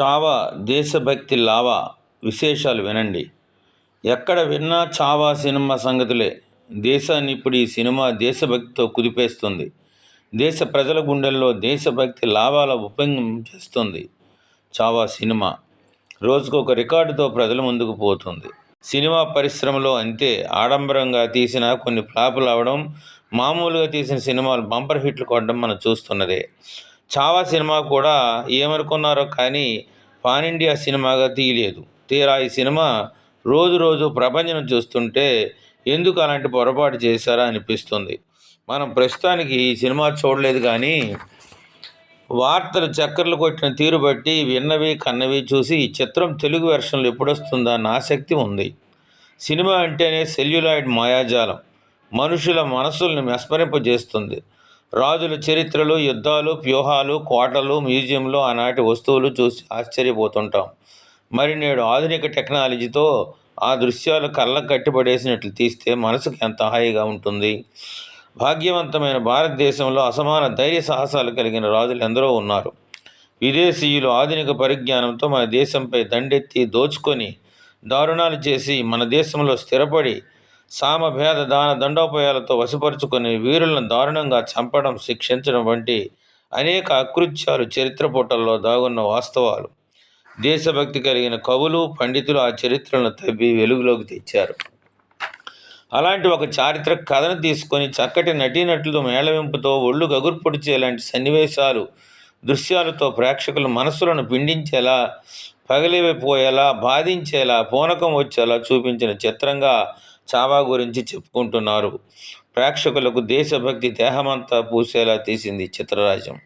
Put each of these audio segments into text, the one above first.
చావా దేశభక్తి లావా విశేషాలు వినండి. ఎక్కడ విన్నా చావా సినిమా సంగతులే. దేశాన్ని ఇప్పుడు ఈ సినిమా దేశభక్తితో కుదిపేస్తుంది. దేశ ప్రజల గుండెల్లో దేశభక్తి లాభాల ఉపంగం చేస్తుంది. చావా సినిమా రోజుకు ఒక రికార్డుతో ప్రజల ముందుకు పోతుంది. సినిమా పరిశ్రమలో అంతే ఆడంబరంగా తీసిన కొన్ని ఫ్లాపులు అవడం మామూలుగా తీసిన సినిమాలు బంపర్ హిట్లు కొట్టడం మనం చూస్తున్నదే. చావా సినిమా కూడా ఏమనుకున్నారో కానీ పాన్ ఇండియా సినిమాగా తీయలేదు. తీరా ఈ సినిమా రోజు రోజు ప్రపంచం చూస్తుంటే ఎందుకు అలాంటి పొరపాటు చేశారా అనిపిస్తుంది. మనం ప్రస్తుతానికి ఈ సినిమా చూడలేదు కానీ వార్తలు చక్కర్లు కొట్టిన తీరు బట్టి విన్నవి కన్నవి చూసి ఈ చిత్రం తెలుగు వెర్షన్లు ఎప్పుడొస్తుందా అన్న ఆసక్తి ఉంది. సినిమా అంటేనే సెల్యులాయిడ్ మాయాజాలం. మనుషుల మనసుల్ని మెస్మరింపజేస్తుంది రాజుల చరిత్రలు యుద్ధాలు వ్యూహాలు కోటలు మ్యూజియంలో ఆనాటి వస్తువులు చూసి ఆశ్చర్యపోతుంటాం. మరి నేడు ఆధునిక టెక్నాలజీతో ఆ దృశ్యాలు కళ్ళకు కట్టిపడేసినట్లు తీస్తే మనసుకు ఎంత హాయిగా ఉంటుంది. భాగ్యవంతమైన భారతదేశంలో అసమాన ధైర్య సాహసాలు కలిగిన రాజులు ఎందరో ఉన్నారు. విదేశీయులు ఆధునిక పరిజ్ఞానంతో మన దేశంపై దండెత్తి దోచుకొని దారుణాలు చేసి మన దేశంలో స్థిరపడి సామభేద దాన దండోపాయాలతో వశపరుచుకొని వీరులను దారుణంగా చంపడం శిక్షించడం వంటి అనేక అకృత్యాలు చరిత్ర పుటల్లో దాగున్న వాస్తవాలు. దేశభక్తి కలిగిన కవులు పండితులు ఆ చరిత్రను తవ్వి వెలుగులోకి తెచ్చారు. అలాంటి ఒక చారిత్రక కథను తీసుకొని చక్కటి నటీనటులతో మేళవింపుతో ఒళ్ళు గగుర్పొడిచేలాంటి సన్నివేశాలు దృశ్యాలతో ప్రేక్షకుల మనసులను పిండించేలా పగిలిపోయేలా బాధించేలా పూనకం వచ్చేలా చూపించిన చిత్రంగా చావా గురించి చెప్పుకుంటున్నారు. ప్రేక్షకులకు దేశభక్తి దేహమంతా పూసేలా తీసింది చిత్రరాజ్యం.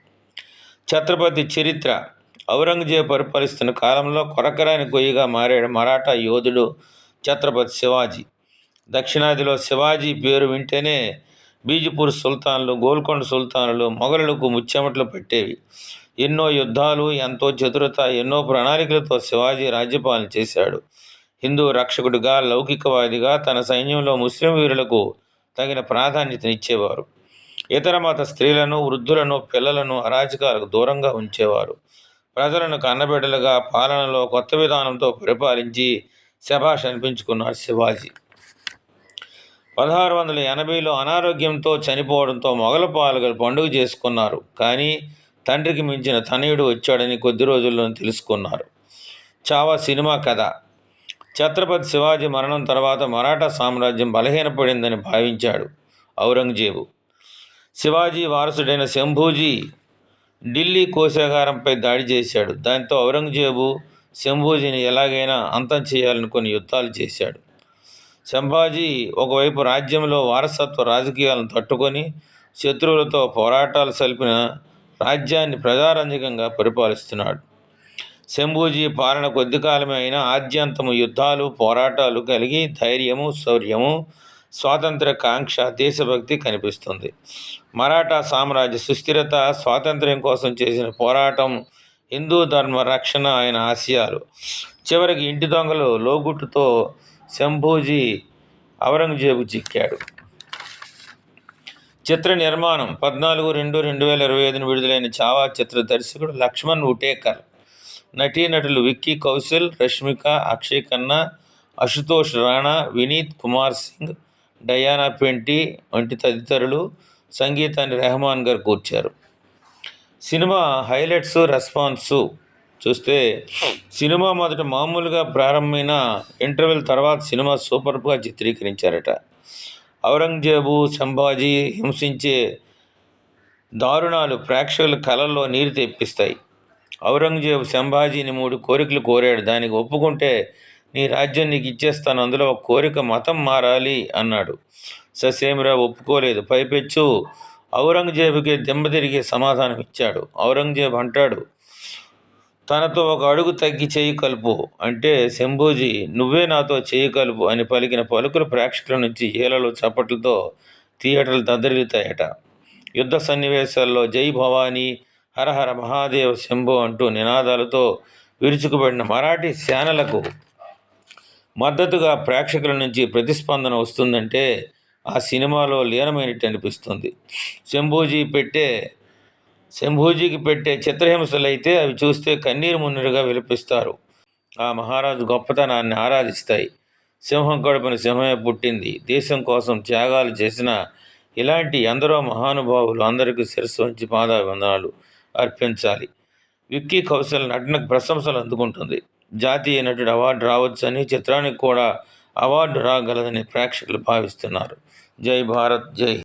ఛత్రపతి చరిత్ర. ఔరంగజేబు పరిపాలిస్తున్న కాలంలో కొరకరాని గొయ్యిగా మారాడు మరాఠా యోధుడు ఛత్రపతి శివాజీ. దక్షిణాదిలో శివాజీ పేరు వింటేనే బీజపూర్ సుల్తాన్లు గోల్కొండ సుల్తానులు మొఘలులకు ముచ్చెమట్లు పెట్టేవి. ఎన్నో యుద్ధాలు ఎంతో చతురత ఎన్నో ప్రణాళికలతో శివాజీ రాజ్యపాలన చేశాడు. హిందూ రక్షకుడిగా లౌకికవాదిగా తన సైన్యంలో ముస్లిం వీరులకు తగిన ప్రాధాన్యతనిచ్చేవారు. ఇతర మత స్త్రీలను వృద్ధులను పిల్లలను అరాచకాలకు దూరంగా ఉంచేవారు. ప్రజలను కన్నబిడ్డలుగా పాలనలో కొత్త విధానంతో పరిపాలించి శభాష్ అనిపించుకున్నారు శివాజీ. పదహారు వందల ఎనభైలో అనారోగ్యంతో చనిపోవడంతో మొఘలు పాలకులు పండుగ చేసుకున్నారు. కానీ తండ్రికి మించిన తనయుడు వచ్చాడని కొద్ది రోజుల్లో తెలుసుకున్నారు. చావా సినిమా కథ. ఛత్రపతి శివాజీ మరణం తర్వాత మరాఠా సామ్రాజ్యం బలహీనపడిందని భావించాడు ఔరంగజేబు. శివాజీ వారసుడైన శంభూజీ ఢిల్లీ కోశాగారంపై దాడి చేశాడు. దాంతో ఔరంగజేబు శంభూజీని ఎలాగైనా అంతం చేయాలని కొన్ని యుద్ధాలు చేశాడు. శంభాజీ ఒకవైపు రాజ్యంలో వారసత్వ రాజకీయాలను తట్టుకొని శత్రువులతో పోరాటాలు సల్పిన రాజ్యాన్ని ప్రజారంజకంగా పరిపాలిస్తున్నాడు. శంభూజీ పాలన కొద్ది కాలమే అయినా ఆద్యంతము యుద్ధాలు పోరాటాలు కలిగి ధైర్యము శౌర్యము స్వాతంత్ర కాంక్ష దేశభక్తి కనిపిస్తుంది. మరాఠా సామ్రాజ్య సుస్థిరత స్వాతంత్ర్యం కోసం చేసిన పోరాటం హిందూ ధర్మ రక్షణ ఆయన ఆశయాలు. చివరికి ఇంటి దొంగలు లోగుట్టుతో శంభూజీ ఔరంగజేబు చిక్కాడు. చిత్ర నిర్మాణం పద్నాలుగు రెండు రెండు వేల ఇరవై ఐదున విడుదలైన చావా చిత్ర దర్శకుడు లక్ష్మణ్ ఉటేకర్. నటీనటులు విక్కీ కౌశల్ రష్మిక అక్షయ్ ఖన్నా అశుతోష్ రాణా వినీత్ కుమార్ సింగ్ డయానా పెంటి వంటి తదితరులు సంగీతాన్ని రెహమాన్ గారు కూర్చారు సినిమా హైలైట్స్ రెస్పాన్సు చూస్తే సినిమా మొదట మామూలుగా ప్రారంభమైన ఇంటర్వెల్ తర్వాత సినిమా సూపర్గా చిత్రీకరించారట ఔరంగజేబు సంభాజీ హింసించే దారుణాలు ప్రేక్షకుల కళల్లో నీరు తెప్పిస్తాయి ఔరంగజేబు సంభాజీని మూడు కోరికలు కోరాడు. దానికి ఒప్పుకుంటే నీ రాజ్యం నీకు ఇచ్చేస్తాను అందులో ఒక కోరిక మతం మారాలి అన్నాడు. ససేమిరావు ఒప్పుకోలేదు. పైపెచ్చు ఔరంగజేబుకి దెబ్బతిరిగే సమాధానం ఇచ్చాడు. ఔరంగజేబు అంటాడు తనతో ఒక అడుగు తగ్గి చేయి కలుపు. అంటే శంభూజీ నువ్వే నాతో చేయి కలుపు అని పలికిన పలుకులు ప్రేక్షకుల నుంచి ఏలలో చప్పట్లతో థియేటర్లు దద్దరిల్లుతాయట. యుద్ధ సన్నివేశాల్లో జై భవానీ హరహర మహాదేవ్ శంభో అంటూ నినాదాలతో విరుచుకుపడిన మరాఠీ సేనలకు మద్దతుగా ప్రేక్షకుల నుంచి ప్రతిస్పందన వస్తుందంటే ఆ సినిమాలో లీనమైనట్టు అనిపిస్తుంది. శంభూజీ పెట్టే శంభూజీకి పెట్టే చిత్రహింసలైతే అవి చూస్తే కన్నీరు మున్నీరుగా విలపిస్తారు. ఆ మహారాజు గొప్పతనాన్ని ఆరాధిస్తాయి. సింహం కడుపున సింహమే పుట్టింది. దేశం కోసం త్యాగాలు చేసిన ఇలాంటి ఎందరో మహానుభావులు అందరికీ శిరస్సు వంచి పాదాభివందనాలు. అర్పించాలి. విక్కీ కౌశల్ నటనకు ప్రశంసలు అందుకుంటుంది. జాతీయ నటుడు అవార్డు రావచ్చని చిత్రానికి కూడా అవార్డు రాగలదని ప్రేక్షకులు భావిస్తున్నారు. జై భారత్ జై